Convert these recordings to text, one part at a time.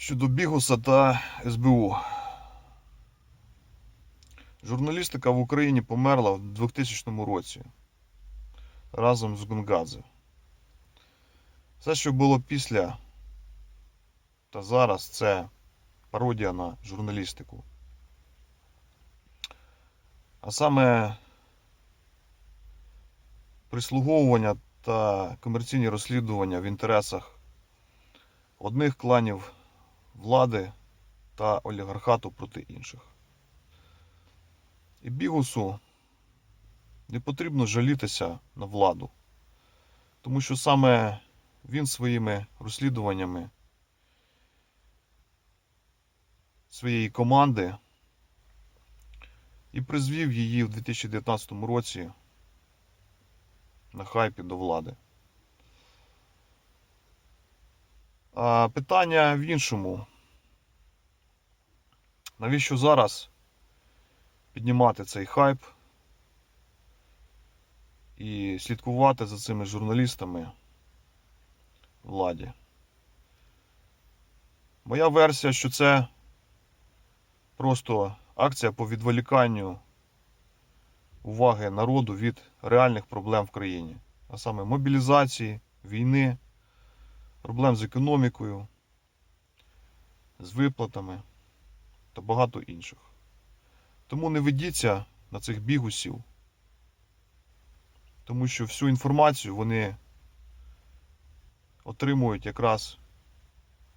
щодо Бігуса та СБУ. Журналістика в Україні померла в 2000 році разом з Гунгадзе. Все, що було після та зараз, це пародія на журналістику. А саме прислуговування та комерційні розслідування в інтересах одних кланів влади та олігархату проти інших. І Бігусу не потрібно жалітися на владу, тому що саме він своїми розслідуваннями своєї команди і призвів її в 2019 році на хайпі до влади. А питання в іншому. Навіщо зараз піднімати цей хайп і слідкувати за цими журналістами владі? Моя версія, що це просто акція по відволіканню уваги народу від реальних проблем в країні, а саме мобілізації, війни, проблем з економікою, з виплатами та багато інших. Тому не ведіться на цих бігусів, тому що всю інформацію вони отримують якраз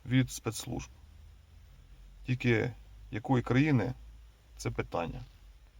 від спецслужб. Тільки якої країни це питання.